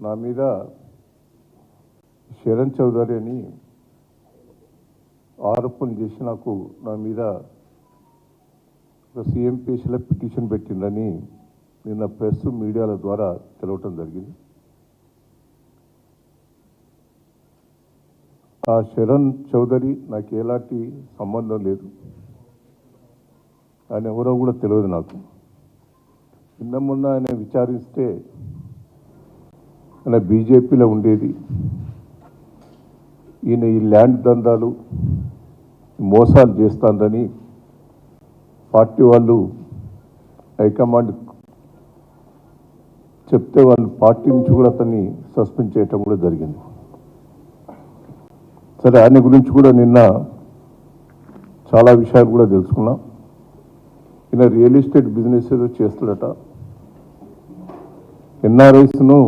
నా మీద శరణ్ చౌదరి అని ఆరోపణలు చేసి నాకు నా మీద ఒక సీఎం పేషిలో పిటిషన్ పెట్టిందని నిన్న ప్రెస్ మీడియాల ద్వారా తెలవటం జరిగింది. ఆ శరణ్ చౌదరి నాకు ఎలాంటి సంబంధం లేదు. ఆయన ఎవరో కూడా తెలియదు నాకు. నిన్న మొన్న ఆయన విచారిస్తే ఆయన బీజేపీలో ఉండేది. ఈయన ఈ ల్యాండ్ దందాలు మోసాలు చేస్తానని పార్టీ వాళ్ళు హైకమాండ్ చెప్తే వాళ్ళు పార్టీ నుంచి కూడా అతన్ని సస్పెండ్ చేయటం కూడా జరిగింది. సరే ఆయన గురించి కూడా నిన్న చాలా విషయాలు కూడా తెలుసుకున్నాం. ఈయన రియల్ ఎస్టేట్ బిజినెస్ ఏదో చేస్తాడట. ఎన్ఆర్ఐస్ను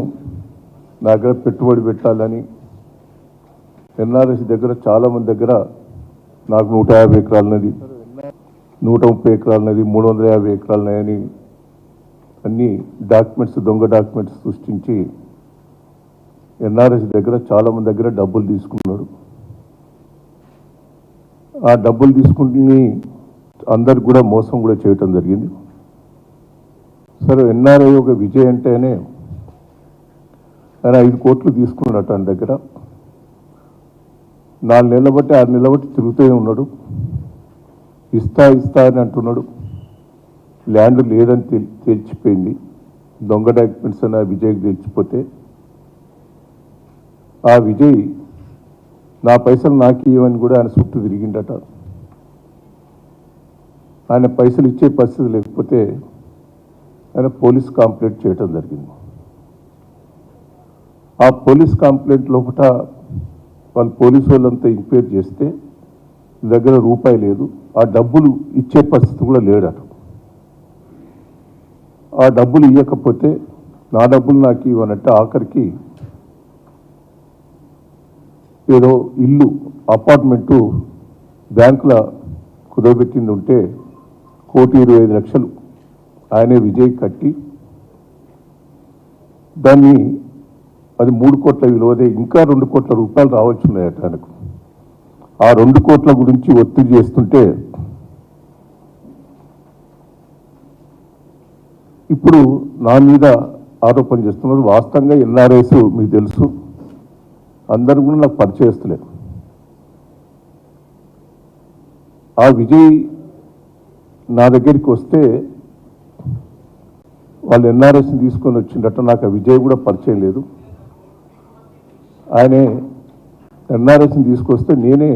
నా దగ్గర పెట్టుబడి పెట్టాలని. ఎన్ఆర్ఎస్ దగ్గర చాలా మంది దగ్గర నాకు నూట యాభై ఎకరాలన్నది నూట ముప్పై ఎకరాలన్నది మూడు వందల యాభై ఎకరాలన్నాయని అన్ని డాక్యుమెంట్స్ దొంగ డాక్యుమెంట్స్ సృష్టించి ఎన్ఆర్ఎస్ దగ్గర చాలా మంది దగ్గర డబ్బులు తీసుకున్నాడు ఆ డబ్బులు తీసుకుని అందరికి కూడా మోసం కూడా చేయటం జరిగింది. సరే ఎన్ఆర్ఐ ఒక విజయ్ అంటేనే ఆయన ఐదు కోట్లు తీసుకున్నట్టు ఆయన దగ్గర. నాలుగు నెలల బట్టి ఆరు నెలల బట్టి తిరుగుతూనే ఉన్నాడు. ఇస్తా ఇస్తా అని అంటున్నాడు. ల్యాండ్ లేదని తెల్ తేల్చిపోయింది. దొంగ డాక్యుమెంట్స్ అని ఆ విజయ్కి తెలిసిపోతే ఆ విజయ్ నా పైసలు నాకు ఇవ్వని కూడా ఆయన చుట్టూ తిరిగిండట. ఆయన పైసలు ఇచ్చే పరిస్థితి లేకపోతే ఆయన పోలీస్ కంప్లైంట్ చేయటం జరిగింది. ఆ పోలీస్ కంప్లైంట్ లోపల వాళ్ళు పోలీసు వాళ్ళంతా ఎంక్వైరీ చేస్తే దగ్గర రూపాయి లేదు ఆ డబ్బులు ఇచ్చే పరిస్థితి కూడా లేడట ఆ డబ్బులు ఇవ్వకపోతే నా డబ్బులు నాకు ఇవ్వనట్టు ఆఖరికి ఏదో ఇల్లు అపార్ట్మెంటు బ్యాంకుల కుదవబెట్టింది ఉంటే కోటి ఇరవై ఐదు లక్షలు ఆయనే విజయ్ కట్టి దాన్ని అది మూడు కోట్ల విలువదే ఇంకా రెండు కోట్ల రూపాయలు రావచ్చు ఉన్నాయట ఆయనకు. ఆ రెండు కోట్ల గురించి ఒత్తిడి చేస్తుంటే ఇప్పుడు నా మీద ఆరోపణ చేస్తున్నారు. వాస్తవంగా ఎన్ఆర్ఐస్ మీకు తెలుసు. అందరు కూడా నాకు పరిచయస్తులేదు ఆ విజయ్ నా దగ్గరికి వస్తే వాళ్ళు ఎన్ఆర్ఎస్ని తీసుకొని వచ్చిండట. నాకు ఆ విజయ్ కూడా పరిచయం లేదు. ఆయనే ఎన్ఆర్ఎస్ని తీసుకొస్తే నేనే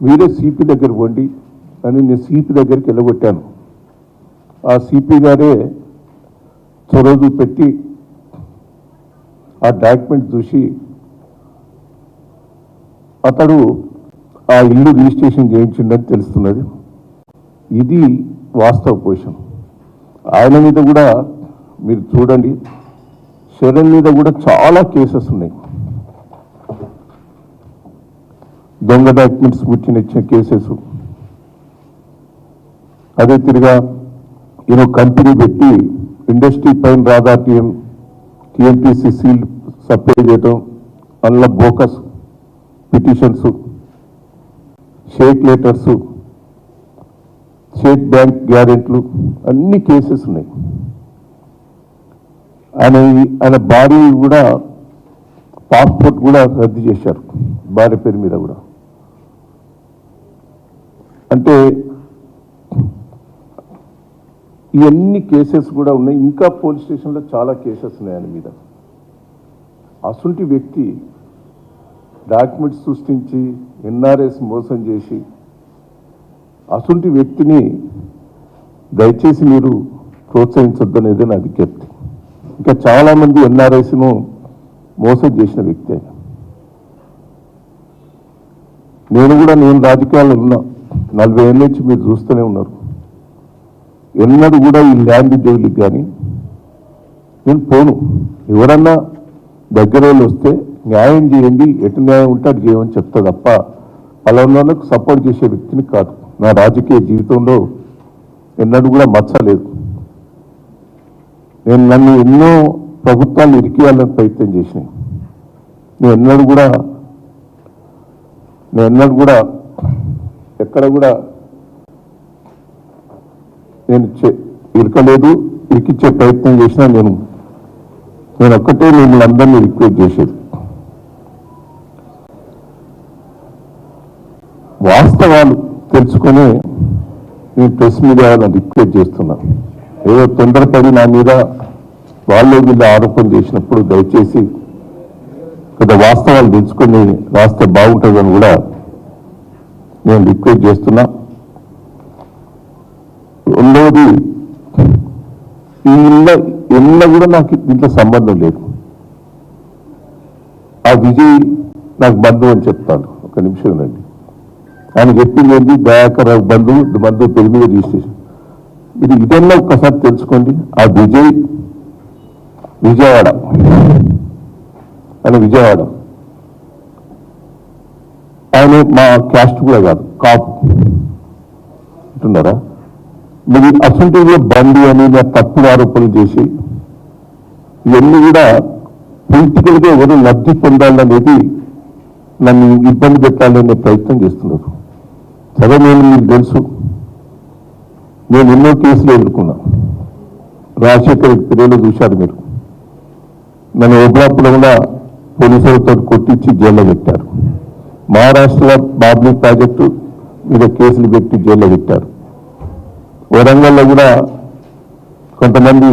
మీరే సిపి దగ్గర పోండి అని నేను సిపి దగ్గరికి వెళ్ళగొట్టాను. ఆ సిపి గారే చొరవ పెట్టి ఆ డాక్యుమెంట్ చూసి అతడు ఆ ఇల్లు రిజిస్ట్రేషన్ చేయించిండని తెలుస్తున్నది. ఇది వాస్తవ పొజిషన్ ఆయన మీద కూడా మీరు చూడండి. శరణ్ మీద కూడా చాలా కేసెస్ ఉన్నాయి. దొంగ డాక్యుమెంట్స్ పుట్టిన ఇచ్చిన కేసెస్. అదే తిరిగా ఈయన కంపెనీ పెట్టి ఇండస్ట్రీ పైన రాదా టీఎం టీఎంపీసీ సీల్ సప్లై చేయటం అందులో bogus petitions cheque letters state bank గ్యారెంట్లు అన్ని కేసెస్ ఉన్నాయి. ఆయన ఆయన భార్య కూడా పాస్పోర్ట్ కూడా రద్దు చేశారు. భార్య పేరు మీద కూడా. అంటే ఇవన్నీ కేసెస్ కూడా ఉన్నాయి. ఇంకా పోలీస్ స్టేషన్లో చాలా కేసెస్ ఉన్నాయి ఆయన మీద. అసుంటి వ్యక్తి డాక్యుమెంట్స్ సృష్టించి ఎన్ఆర్ఎస్ మోసం చేసి అసుంటి వ్యక్తిని దయచేసి మీరు ప్రోత్సహించొద్దనేది నా విజ్ఞప్తి. ఇంకా చాలామంది ఎన్ఆర్ఎస్ను మోసం చేసిన వ్యక్తి నేను కూడా నేను రాజకీయాల్లో ఉన్నా. నలభై ఏళ్ళ నుంచి మీరు చూస్తూనే ఉన్నారు. ఎన్నడూ కూడా ఈ ల్యాండ్ జోలికి కానీ నేను పోను. ఎవరన్నా దగ్గర వాళ్ళు వస్తే న్యాయం చేయండి ఎటు న్యాయం ఉంటే అటు చేయమని చెప్తా తప్ప పలానాలకు సపోర్ట్ చేసే వ్యక్తిని కాదు. నా రాజకీయ జీవితంలో ఎన్నడూ కూడా మచ్చలేదు నేను నన్ను ఎన్నో ప్రభుత్వాలు ఇరికియాలని ప్రయత్నం చేసినాయి. నేను ఎన్నడూ కూడా నేను ఎన్నడూ కూడా ఎక్కడ కూడా నేను చే- ఇరకలేదు ఇరికిచ్చే ప్రయత్నం చేసినా నేను నేను ఒక్కటే మిమ్మల్ని అందరినీ రిక్వెస్ట్ చేసేది. వాస్తవాలు తెలుసుకొని నేను ప్రెస్ మీడియా వాళ్ళని రిక్వెస్ట్ చేస్తున్నా. ఏదో తొందరపడి నా మీద వాళ్ళ మీద ఆరోపణ చేసినప్పుడు దయచేసి కొంత వాస్తవాలు తెలుసుకొని రాస్తే బాగుంటుందని కూడా నేను రిక్వెస్ట్ చేస్తున్నా. రెండవది ఈ ఇళ్ళ ఇళ్ళ కూడా నాకు దీంట్లో సంబంధం లేదు. ఆ విజయ్ నాకు బంధువు అని చెప్తాను ఒక నిమిషం రండి. ఆయన చెప్పింది ఏంటి? దయాకర్ బంధువు బంధువు పేరు మీద రిజిస్ట్రేషన్. ఇది ఇదన్నా ఒక్కసారి తెలుసుకోండి. ఆ విజయ్ విజయవాడ. అని విజయవాడ. ఆయన మా క్యాస్ట్ కూడా కాదు కాపు. అంటున్నారా మీరు అసెంబ్లీలో బండి అని నా తప్పుడు ఆరోపణలు చేసి ఇవన్నీ కూడా పొలిటికల్గా ఎవరు లబ్ధి పొందాలనేది నన్ను ఇబ్బంది పెట్టాలనే ప్రయత్నం చేస్తున్నారు. సరే నేను మీకు తెలుసు. నేను ఎన్నో కేసులు ఎదుర్కొన్నా. రాజశేఖర్ పిల్లలు చూశారు మీరు. నన్ను ఓబ్లాపులో కూడా పోలీసులతో కొట్టించి జైల్లో పెట్టారు. మహారాష్ట్రలో బాబ్లీ ప్రాజెక్టు మీద కేసులు పెట్టి జైల్లో పెట్టారు. వరంగల్లో కూడా కొంతమంది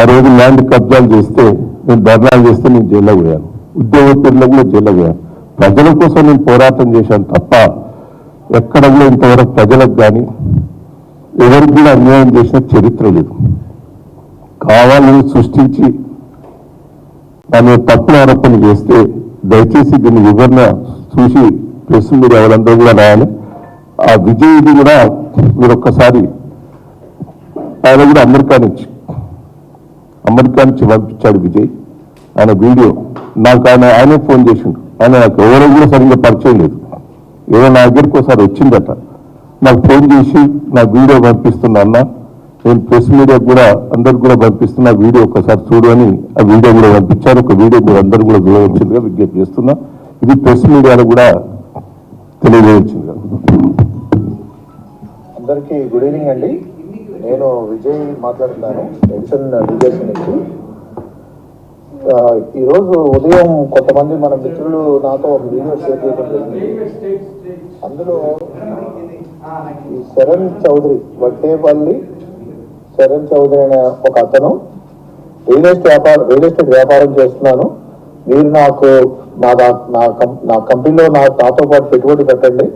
ఆ రోజు ల్యాండ్ కబ్జాలు చేస్తే నేను ధర్నాలు చేస్తే నేను జైల్లో పోయాను. ఉద్యోగ పేర్లో కూడా జైల్లో పోయాను. ప్రజల కోసం నేను పోరాటం చేశాను తప్ప ఎక్కడ కూడా ఇంతవరకు ప్రజలకు కానీ ఎవరికి కూడా అన్యాయం చేసిన చరిత్ర లేదు. కావాలని సృష్టించి దాని తప్పుడు ఆరోపణ చేస్తే దయచేసి దీన్ని వివరణ చూసి ప్రెస్ మీరు ఎవరందరూ కూడా రాయాలి ఆ విజయ్ది కూడా మీరు ఒక్కసారి ఆయన కూడా అమెరికా నుంచి. అమెరికా నుంచి పంపించాడు విజయ్. ఆయన వీడియో. నాకు ఆయన ఆయనే ఫోన్ చేసిండు. ఆయన నాకు ఎవరో కూడా సరిగ్గా పరిచయం లేదు. ఏదో నా దగ్గరికి ఒకసారి వచ్చిందట నాకు ఫోన్ చేసి నా వీడియో పంపిస్తున్నా అన్నా. నేను ప్రెస్ మీడియా కూడా అందరికి కూడా పంపిస్తున్న వీడియో ఒకసారి చూడు అని ఆ వీడియో కూడా పంపించారు ఒక వీడియో మీరు అందరు కూడా చూడవచ్చిందిగా విజ్ఞప్తి చేస్తున్నా. ఇది ప్రెస్ మీడియాలో కూడా తెలియజేయవచ్చిందిగా అందరికీ గుడ్ ఈవినింగ్ అండి. నేను విజయ్ మాట్లాడుతున్నాను. ఎడిషన్ లీగల్స్ నుంచి. ఈరోజు ఉదయం కొంతమంది మన మిత్రులు నాతో ఒక వీడియో షేర్ చేయడం జరిగింది. అందులో ఈ శరణ్ చౌదరి వడ్డేపల్లి శరణ్ చౌదరి అనే ఒక అతను రియల్ ఎస్టేట్ వ్యాపారం రియల్ ఎస్టేట్ వ్యాపారం చేస్తున్నాను. మీరు నాకు నా దా- నా నా కంపెనీలో నా నాతో పాటు పెట్టుబడి పెట్టండి.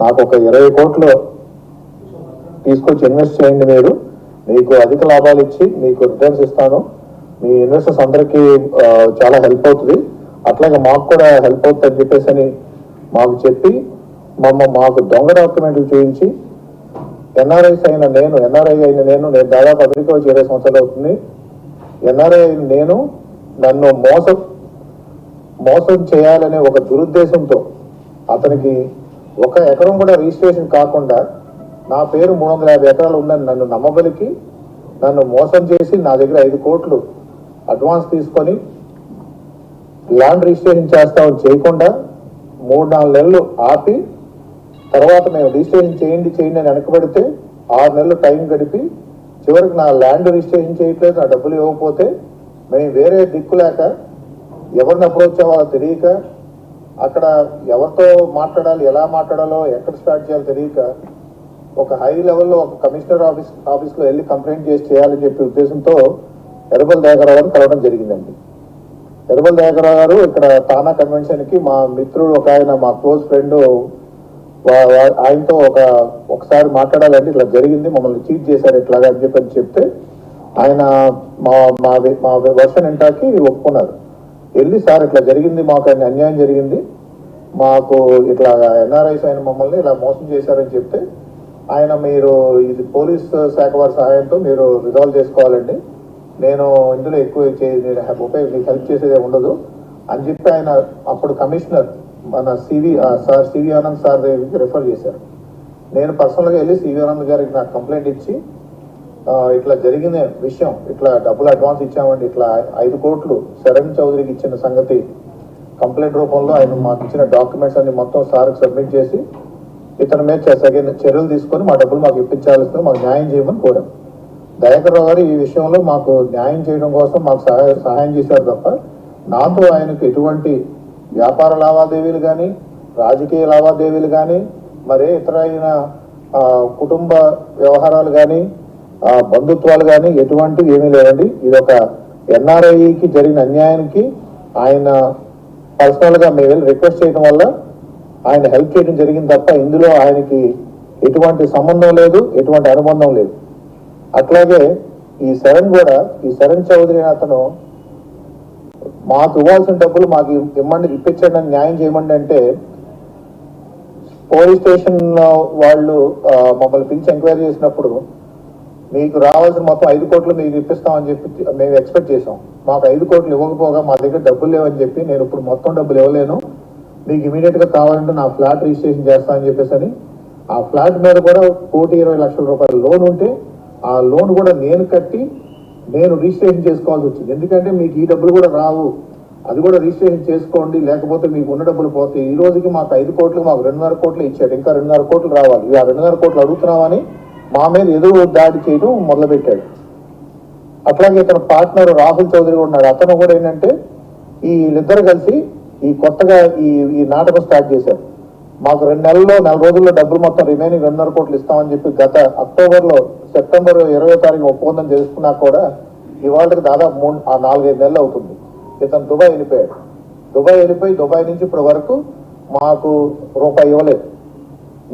నాకు ఒక ఇరవై కోట్లు తీసుకొచ్చి ఇన్వెస్ట్ చేయండి మీరు. మీకు అధిక లాభాలు ఇచ్చి మీకు రిటర్న్స్ ఇస్తాను. మీ ఇన్వెస్టర్స్ అందరికీ చాలా హెల్ప్ అవుతుంది. అట్లాగే మాకు కూడా హెల్ప్ అవుతుంది అని చెప్పేసి అని మాకు చెప్పి మమ్మ మాకు దొంగ డాక్యుమెంట్లు చూపించి ఎన్ఆర్ఐస్ అయిన నేను ఎన్ఆర్ఐ అయిన నేను నేను దాదాపు అమెరికా వచ్చి ఇరవై సంవత్సరాలు అవుతుంది. ఎన్ఆర్ఐ అయిన నేను నన్ను మోసం మోసం చేయాలనే ఒక దురుద్దేశంతో అతనికి ఒక ఎకరం కూడా రిజిస్ట్రేషన్ కాకుండా నా పేరు మూడు వందల యాభై ఎకరాలు ఉందని నన్ను నమ్మబలికి నన్ను మోసం చేసి నా దగ్గర ఐదు కోట్లు అడ్వాన్స్ తీసుకొని ల్యాండ్ రిజిస్ట్రేషన్ చేస్తామని చేయకుండా మూడు నాలుగు నెలలు ఆపి తర్వాత మేము రిజిస్ట్రేషన్ చేయండి చేయండి అని వెనకబడితే ఆరు నెలలు టైం గడిపి చివరికి నా ల్యాండ్ రిజిస్ట్రేషన్ చేయట్లేదు నా డబ్బులు ఇవ్వకపోతే మేము వేరే దిక్కు లేక ఎవరిని అప్రోచ్ అవ్వాలో తెలియక అక్కడ ఎవరితో మాట్లాడాలి ఎలా మాట్లాడాలో ఎక్కడ స్టార్ట్ చేయాలో తెలియక ఒక హై లెవెల్లో ఒక కమిషనర్ ఆఫీస్ ఆఫీస్లో వెళ్ళి కంప్లైంట్ చేసి చేయాలని చెప్పే ఉద్దేశంతో ఎర్రబల్ దయాకరావు గారిని కలవడం జరిగిందండి. ఎర్రబల్ దయాకరావు గారు ఇక్కడ తానా కన్వెన్షన్కి మా మిత్రుడు ఒక ఆయన మా క్లోజ్ ఫ్రెండ్ ఆయనతో ఒక ఒకసారి మాట్లాడాలంటే ఇట్లా జరిగింది మమ్మల్ని చీట్ చేశారు ఇట్లాగా అని చెప్పి అని చెప్తే ఆయన మా మా మా వర్షన్ ఇంటాకి ఒప్పుకున్నారు. వెళ్ళి సార్ ఇట్లా జరిగింది మాకు ఆయన అన్యాయం జరిగింది మాకు ఇట్లా ఎన్ఆర్ఐస్ ఆయన మమ్మల్ని ఇలా మోసం చేశారని చెప్తే ఆయన మీరు ఇది పోలీస్ శాఖ వారి సహాయంతో మీరు రిజాల్వ్ చేసుకోవాలండి. నేను ఇందులో ఎక్కువ చే- ఉపయోగ మీకు హెల్ప్ చేసేదే ఉండదు అని చెప్పి ఆయన అప్పుడు కమిషనర్ మన CV sir CV Anand sir దగ్గరికి రిఫర్ చేశారు. నేను పర్సనల్గా వెళ్ళి సివి ఆనంద్ గారికి నాకు కంప్లైంట్ ఇచ్చి ఇట్లా జరిగిన విషయం ఇట్లా డబ్బులు అడ్వాన్స్ ఇచ్చామండి ఇట్లా ఐదు కోట్లు శరణ్ చౌదరికి ఇచ్చిన సంగతి కంప్లైంట్ రూపంలో ఆయన మాకు ఇచ్చిన డాక్యుమెంట్స్ అన్ని మొత్తం సార్కి సబ్మిట్ చేసి ఇతని మీద సగిన చర్యలు తీసుకొని మా డబ్బులు మాకు ఇప్పించాల్సింది మాకు న్యాయం చేయమని కోరాం. దయాకర్ గారు ఈ విషయంలో మాకు న్యాయం చేయడం కోసం మాకు సహాయం సహాయం చేశారు తప్ప నాతో ఆయనకు ఎటువంటి వ్యాపార లావాదేవీలు కానీ రాజకీయ లావాదేవీలు కానీ మరే ఇతర అయిన కుటుంబ వ్యవహారాలు కానీ బంధుత్వాలు కానీ ఎటువంటివి ఏమీ లేవండి. ఇది ఒక ఎన్ఆర్ఐకి జరిగిన అన్యాయానికి ఆయన పర్సనల్గా మేము వెళ్ళి రిక్వెస్ట్ చేయడం వల్ల ఆయన హెల్ప్ చేయడం జరిగింది తప్ప ఇందులో ఆయనకి ఎటువంటి సంబంధం లేదు ఎటువంటి అనుబంధం లేదు. అట్లాగే ఈ శరణ్ కూడా ఈ శరణ్ చౌదరి అతను మాకు ఇవ్వాల్సిన డబ్బులు మాకు ఇమ్మండి ఇప్పించండి అని న్యాయం చేయమండి అంటే పోలీస్ స్టేషన్ వాళ్ళు మమ్మల్ని పిలిచి ఎంక్వైరీ చేసినప్పుడు మీకు రావాల్సిన మొత్తం ఐదు కోట్లు మీకు ఇప్పిస్తామని చెప్పి మేము ఎక్స్పెక్ట్ చేసాం మాకు ఐదు కోట్లు ఇవ్వకపోగా మా దగ్గర డబ్బులు లేవని చెప్పి నేను ఇప్పుడు మొత్తం డబ్బులు ఇవ్వలేను. మీకు ఇమీడియట్గా కావాలంటే నా ఫ్లాట్ రిజిస్ట్రేషన్ చేస్తా అని చెప్పేసి అని ఆ ఫ్లాట్ మీద కూడా కోటి ఇరవై లక్షల రూపాయల లోన్ ఉంటే ఆ లోన్ కూడా నేను కట్టి నేను రిజిస్ట్రేషన్ చేసుకోవాల్సి వచ్చింది. ఎందుకంటే మీకు ఈ డబ్బులు కూడా రావు. అది కూడా రిజిస్ట్రేషన్ చేసుకోండి లేకపోతే మీకు ఉన్న డబ్బులు పోతే ఈ రోజుకి మాకు ఐదు కోట్లు మాకు రెండున్నర కోట్లు ఇచ్చాడు. ఇంకా రెండున్నర కోట్లు రావాలి. ఇక ఆ రెండున్నర కోట్లు అడుగుతున్నామని మా మీద ఎదురు దాడి చేయడం మొదలుపెట్టాడు. అట్లాగే ఇతను పార్ట్నర్ రాహుల్ చౌదరి ఉన్నాడు. అతను కూడా ఏంటంటే ఈ వీళ్ళిద్దరు కలిసి ఈ కొత్తగా ఈ ఈ నాటకం స్టార్ట్ చేశారు. మాకు రెండు నెలల్లో నెల రోజుల్లో డబ్బులు మొత్తం రిమైనింగ్ రెండున్నర కోట్లు ఇస్తామని చెప్పి గత అక్టోబర్లో సెప్టెంబర్ ఇరవై తారీఖు ఒప్పందం చేసుకున్నా కూడా ఇవాళకి దాదాపు మూడు ఆ నాలుగైదు నెలలు అవుతుంది. ఇతను దుబాయ్ వెళ్ళిపోయాడు. దుబాయ్ వెళ్ళిపోయి దుబాయ్ నుంచి ఇప్పటి వరకు మాకు రూపాయి ఇవ్వలేదు.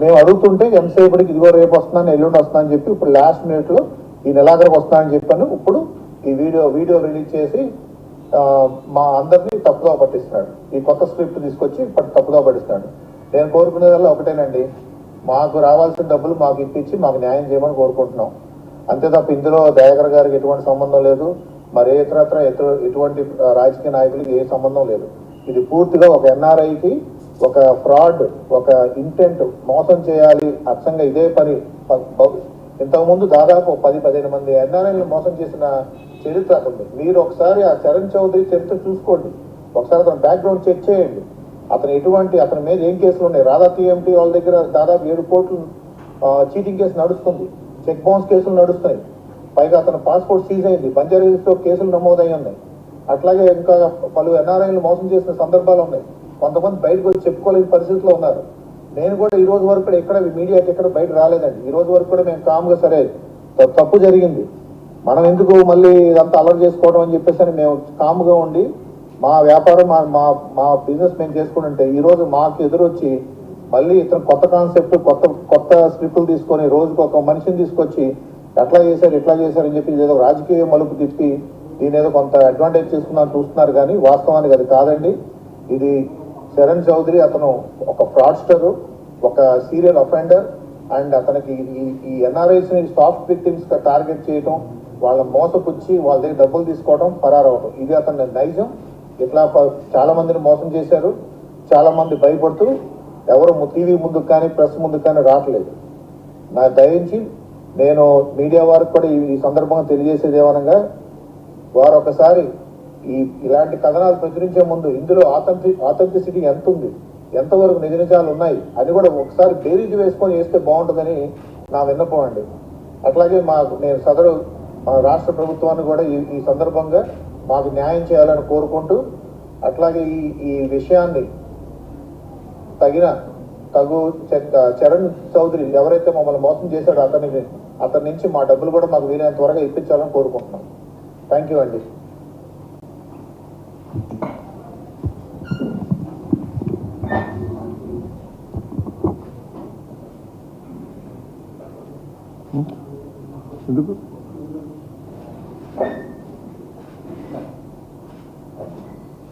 మేము అడుగుతుంటే ఎంతసేపటికి ఇదిగో రేపు వస్తున్నాను ఎల్లుండి వస్తున్నా అని చెప్పి ఇప్పుడు లాస్ట్ మినిట్లో ఈ నెలాఖరికి వస్తానని చెప్పాను. ఇప్పుడు ఈ వీడియో వీడియో రిలీజ్ చేసి మా అందరినీ తప్పుదో పట్టిస్తున్నాడు. ఈ కొత్త స్క్రిప్ట్ తీసుకొచ్చి ఇప్పుడు తప్పుదో పట్టిస్తున్నాడు. నేను కోరుకునేదల్లా ఒకటేనండి. మాకు రావాల్సిన డబ్బులు మాకు ఇప్పించి మాకు న్యాయం చేయమని కోరుకుంటున్నాం. అంతే తప్ప ఇందులో దయాకర్ గారికి ఎటువంటి సంబంధం లేదు. మరి ఇతరత్ర ఎటువంటి రాజకీయ నాయకులకి ఏ సంబంధం లేదు. ఇది పూర్తిగా ఒక ఎన్ఆర్ఐకి ఒక ఫ్రాడ్ ఒక ఇంటెంట్ మోసం చేయాలి అచ్చంగా ఇదే పని. ఇంతకుముందు దాదాపు పది పదిహేను మంది ఎన్ఆర్ఐలు మోసం చేసిన చరిత్ర ఉంది. మీరు ఒకసారి ఆ చరణ్ చౌదరి చరిత్ర చూసుకోండి. ఒకసారి అతను బ్యాక్గ్రౌండ్ చెక్ చేయండి. అతను ఎటువంటి అతని మీద ఏం కేసులు ఉన్నాయి? రాధా టీఎంటీ వాళ్ళ దగ్గర దాదాపు ఏడు కోట్లు చీటింగ్ కేసు నడుస్తుంది. చెక్ బౌన్స్ కేసులు నడుస్తున్నాయి. పైగా అతను పాస్పోర్ట్ సీజ్ అయింది. బంజారీస్ కేసులు నమోదయ్యి ఉన్నాయి. అట్లాగే ఇంకా పలు ఎన్ఆర్ఐలు మోసం చేసిన సందర్భాలు ఉన్నాయి. కొంతమంది బయటకు వచ్చి చెప్పుకోలేని పరిస్థితిలో ఉన్నారు. నేను కూడా ఈ రోజు వరకు కూడా ఎక్కడ మీడియాకి ఎక్కడ బయట రాలేదండి. ఈ రోజు వరకు కూడా మేము కామ్గా సరే తప్పు జరిగింది. మనం ఎందుకు మళ్ళీ ఇదంతా అలర్ట్ చేసుకోవడం అని చెప్పేసి అని మేము కామ్గా ఉండి మా వ్యాపారం మా మా మా బిజినెస్ మేము చేసుకుంటుంటే ఈరోజు మాకు ఎదురొచ్చి మళ్ళీ ఇతను కొత్త కాన్సెప్ట్ కొత్త కొత్త స్క్రిప్టులు తీసుకొని రోజుకు ఒక మనిషిని తీసుకొచ్చి ఎట్లా చేశారు ఎట్లా చేశారని చెప్పి ఏదో రాజకీయ మలుపు తిప్పి దీని ఏదో కొంత అడ్వాంటేజ్ చేసుకున్నాను చూస్తున్నారు కానీ వాస్తవానికి అది కాదండి. ఇది శరణ్ చౌదరి అతను ఒక ఫ్రాడ్స్టర్ ఒక సీరియల్ అఫెండర్ అండ్ అతనికి ఈ ఈ ఎన్ఆర్ఐస్ని సాఫ్ట్ విక్టిమ్స్గా టార్గెట్ చేయటం వాళ్ళ మోసపుచ్చి వాళ్ళ దగ్గర డబ్బులు తీసుకోవడం పరారవటం. ఇది అతని నైజం. ఇట్లా చాలా మందిని మోసం చేశారు. చాలా మంది భయపడుతూ ఎవరు టీవీ ముందుకు కానీ ప్రెస్ ముందుకు కానీ రావట్లేదు. నా దయించి నేను మీడియా వారికి కూడా ఈ- సందర్భంగా తెలియజేసేది ఏమనగా వారు ఒకసారి ఈ ఇలాంటి కథనాలు ప్రచురించే ముందు ఇందులో ఆథెంటి ఆథెంటిసిటీ ఎంత ఉంది ఎంతవరకు నిజ నిజాలు ఉన్నాయి? అది కూడా ఒకసారి బేరీజు వేసుకొని వేస్తే బాగుంటుందని నా విన్నపం అండి. అట్లాగే మాకు నేను సదరు మన రాష్ట్ర ప్రభుత్వాన్ని కూడా ఈ ఈ సందర్భంగా మాకు న్యాయం చేయాలని కోరుకుంటూ అట్లాగే ఈ ఈ విషయాన్ని తగిన తగు చరణ్ చౌదరి ఎవరైతే మమ్మల్ని మోసం చేశాడో అతనికి అతని నుంచి మా డబ్బులు కూడా మాకు వీలైనంత త్వరగా ఇప్పించాలని కోరుకుంటున్నాం. థ్యాంక్ యూ అండి. ఎందుకు?